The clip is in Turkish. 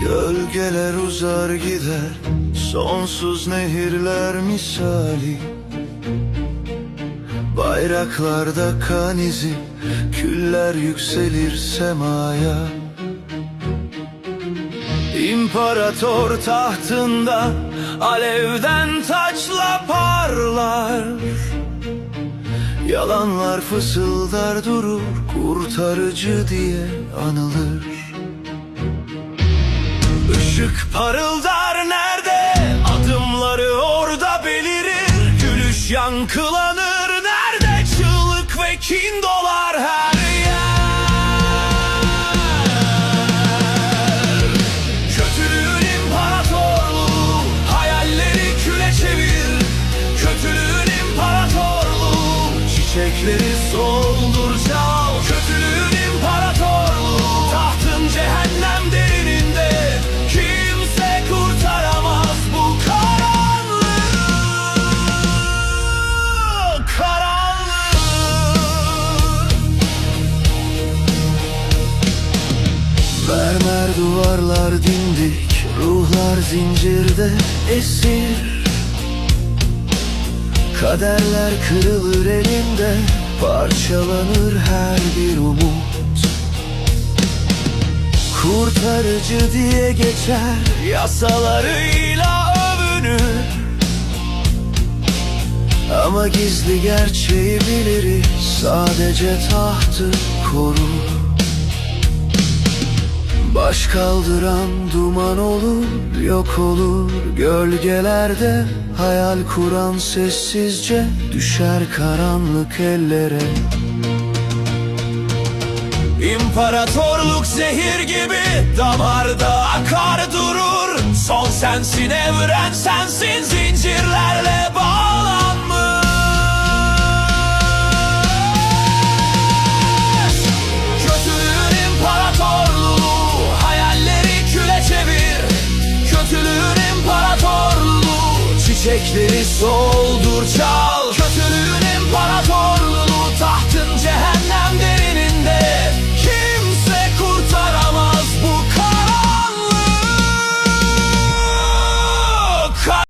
Gölgeler uzar gider Sonsuz nehirler misali. Bayraklarda kan izi Küller yükselir semaya. İmparator tahtında Alevden taçla parlar Yalanlar fısıldar durur Kurtarıcı diye anılır Işık parıldar nerede? Adımları orada belirir Gülüş yankılanır nerede? Çığlık ve kin dolar her Çiçekleri soldur Kötülüğün imparatorluğu Tahtın cehennem derininde. Kimse kurtaramaz bu karanlığı Karanlığı Mermer duvarlar dimdik Ruhlar zincirde esir Kaderler kırılır elinde Parçalanır her bir umut. Kurtarıcı diye geçer Yasalarıyla övünür. Ama gizli gerçeği biliriz Sadece tahtı korur Baş kaldıran duman olur, yok olur. Gölgelerde hayal kuran sessizce Düşer karanlık ellere. İmparatorluk zehir gibi damarda akar durur. Son sensin evren sensin zincirlerle bağlanmış Çiçekleri soldur çal